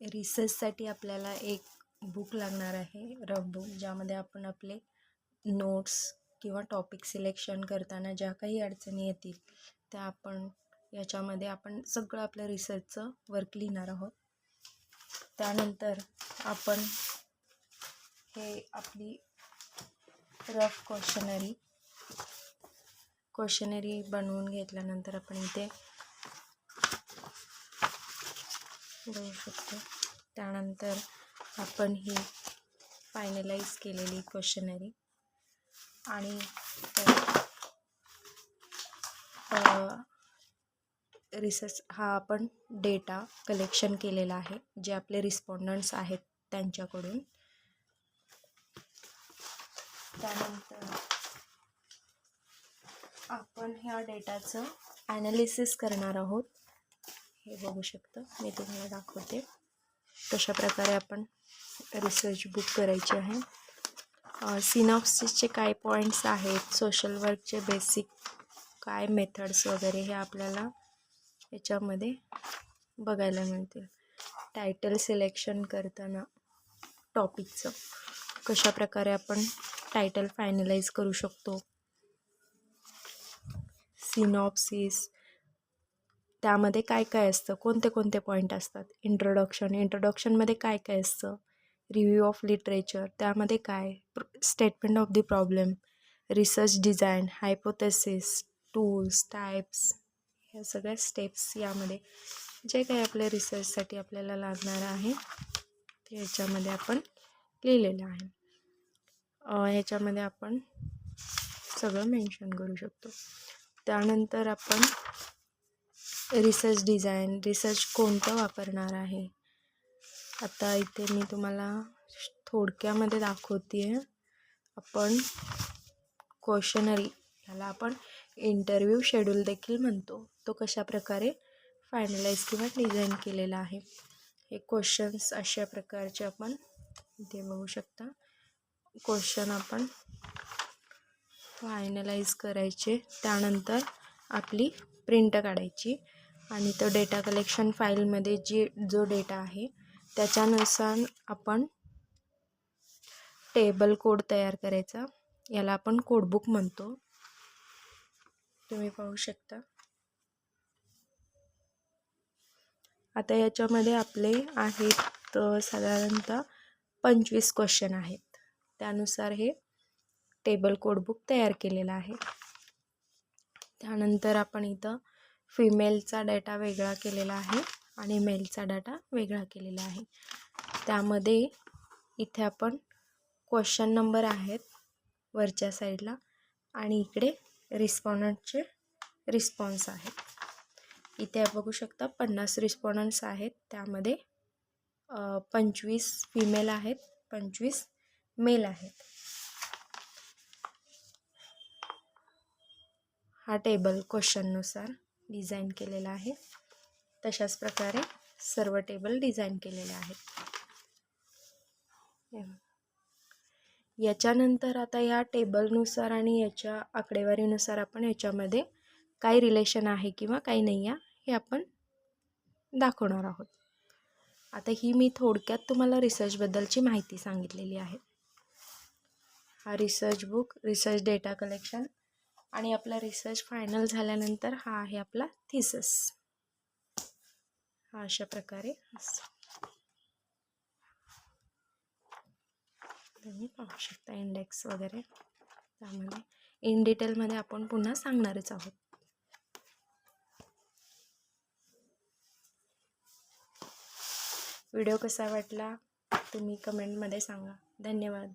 रिसर्चसाठी आपल्याला एक बुक लागणार आहे रफ बुक ज्यामध्ये आपण आपले नोट्स किंवा टॉपिक सिलेक्शन करताना ज्या काही अडचणी येतील त्या आपण याच्यामध्ये आपण सगळं आपल्या रिसर्चचं वर्क लिहिणार आहोत. त्यानंतर आपण हे आपली रफ क्वेश्चनरी क्वेश्चनरी बनवून घेतल्यानंतर आपण इथे बघू शकतो. त्यानंतर आपण ही फायनलाइज केलेली क्वेश्चनरी आणि रिसर्च हा आपण डेटा कलेक्शन केलेला आहे. जे आपले रिस्पॉन्डंट्स आहेत त्यांच्याकडून. त्यानंतर आपण ह्या डेटाचं ॲनालिसिस करणार आहोत. हे बघू शकतं. मी तुम्हाला दाखवते. कशा प्रकारे आपण रिसर्च बुक करायची आहे. सिनॉप्सिसचे काय पॉईंट्स आहेत? सोशल वर्कचे बेसिक काय मेथड्स वगैरे हे आपल्याला याच्यामध्ये बघायला मिळतील. टायटल सिलेक्शन करताना टॉपिकचं कशा प्रकारे आपण टायटल फायनलाइज करू शकतो? सिनॉप्सिस त्यामध्ये काय काय असतं? कोणते कोणते पॉईंट असतात? इंट्रोडक्शन इंट्रोडक्शनमध्ये काय काय असतं? रिव्ह्यू ऑफ लिटरेचर त्यामध्ये काय? Statement of the problem research design hypothesis tools types ह्या सगळ्या स्टेप्स यामध्ये जे काही आपल्या रिसर्चसाठी आपल्याला लागणार आहे ते याच्यामध्ये आपण लिहिलेलं आहे. ह्याच्यामध्ये आपण सगळं मेन्शन करू शकतो. त्यानंतर आपण रिसर्च डिझाईन रिसर्च कोणतं वापरणार आहे? आता इथे मी तुम्हाला थोडक्यामध्ये दाखवते आहे आपण क्वेश्चनरी ह्याला आपण इंटरव्ह्यू शेड्यूल देखील म्हणतो. तो कशा प्रकारे फायनलाइज किंवा डिझाईन केलेला आहे. हे क्वेश्चन्स अशा प्रकारचे आपण इथे बघू शकता. क्वेश्चन आपण फायनलाइज करायचे. त्यानंतर आपली प्रिंट काढायची आणि तो डेटा कलेक्शन फाईलमध्ये जे जो डेटा आहे त्याच्यानुसार आपण टेबल कोड तयार करायचा. याला आपण कोडबुक म्हणतो. तुम्ही पाहू शकता. आता याच्यामध्ये आपले आहेत साधारणतः पंचवीस क्वेश्चन आहेत. त्यानुसार हे टेबल कोडबुक तयार केलेलं आहे. त्यानंतर आपण इथं फिमेलचा डाटा वेगळा केलेला आहे आणि मेलचा डाटा वेगळा केलेला आहे. त्यामध्ये इथे आपण क्वेश्चन नंबर आहेत वरच्या साईडला आणि इकडे रिस्पॉन्डंटचे रिस्पॉन्स आहेत इथे बघू शकता पन्नास रिस्पॉन्डंट्स आहेत. त्यामध्ये पंचवीस फिमेल आहेत पंचवीस मेल आहेत. हा टेबल क्वेश्चननुसार डिझाईन केलेला आहे. तशाच प्रकारे सर्व टेबल डिझाईन केलेले आहेत. याच्यानंतर आता या टेबलनुसार आणि याच्या आकडेवारीनुसार आपण याच्यामध्ये काय रिलेशन आहे किंवा काही नाही आहे हे आपण दाखवणार आहोत. आता ही मी थोडक्यात तुम्हाला रिसर्चबद्दलची माहिती सांगितलेली आहे. हा research book research data collection आणि आपला रिसर्च फायनल झाल्यानंतर हा आहे आपला थिसस हा अशा प्रकारे. तुम्ही पाहू शकता इंडेक्स वगैरे. त्यामध्ये इन डिटेलमध्ये आपण पुन्हा सांगणारच आहोत. व्हिडिओ कसा वाटला तुम्ही कमेंटमध्ये सांगा. धन्यवाद.